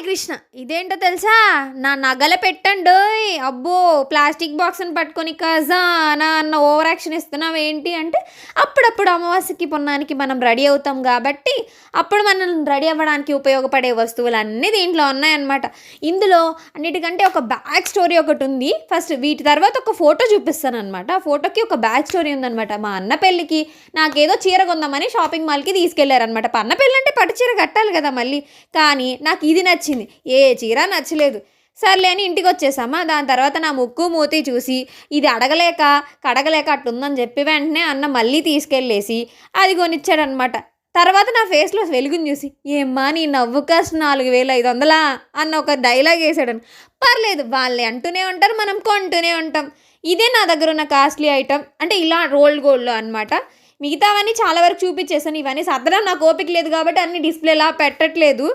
కృష్ణ. ఇదేంటో తెలుసా? నా నగల పెట్టండు అబ్బో ప్లాస్టిక్ బాక్స్ని పట్టుకొని కజా అన్న ఓ యాక్షన్ ఇస్తున్నావు ఏంటి అంటే అప్పుడప్పుడు అమావాస్యకి పొన్నానికి మనం రెడీ అవుతాం కాబట్టి అప్పుడు మనం రెడీ అవ్వడానికి ఉపయోగపడే వస్తువులు అన్నీ దీంట్లో ఉన్నాయన్నమాట. ఇందులో అన్నిటికంటే ఒక బ్యాక్ స్టోరీ ఒకటి ఉంది. ఫస్ట్ వీటి తర్వాత ఒక ఫోటో చూపిస్తాను అనమాట ఆ ఫోటోకి ఒక బ్యాక్ స్టోరీ ఉందనమాట మా అన్న పెళ్ళికి నాకేదో చీర కొందామని షాపింగ్ మాల్కి తీసుకెళ్ళారనమాట అన్న పెళ్ళి అంటే పట్టు చీర కట్టాలి కదా మళ్ళీ. కానీ నాకు ఇది నచ్చింది. ఏ చీర నచ్చలేదు. సర్లే అని ఇంటికి వచ్చేసామా దాని తర్వాత నా ముక్కు మూతి చూసి ఇది అడగలేక కడగలేక అట్టుందని చెప్పి వెంటనే అన్న మళ్ళీ తీసుకెళ్ళేసి అది కొనిచ్చాడనమాట తర్వాత నా ఫేస్లో వెలుగుని చూసి ఏమ్మా నీ నవ్వు కాస్ట్ నాలుగు వేల ఐదు వందలా అన్న ఒక డైలాగ్ వేసాడని. పర్లేదు వాళ్ళే అంటూనే ఉంటారు మనం కొంటూనే ఉంటాం. ఇదే నా దగ్గర ఉన్న కాస్ట్లీ ఐటమ్ అంటే ఇలా రోల్డ్ గోల్డ్లో అనమాట మిగతావన్నీ చాలా వరకు చూపించేసాను. ఇవన్నీ సర్దడం నాకు ఓపిక లేదు కాబట్టి అన్ని డిస్ప్లేలా పెట్టట్లేదు.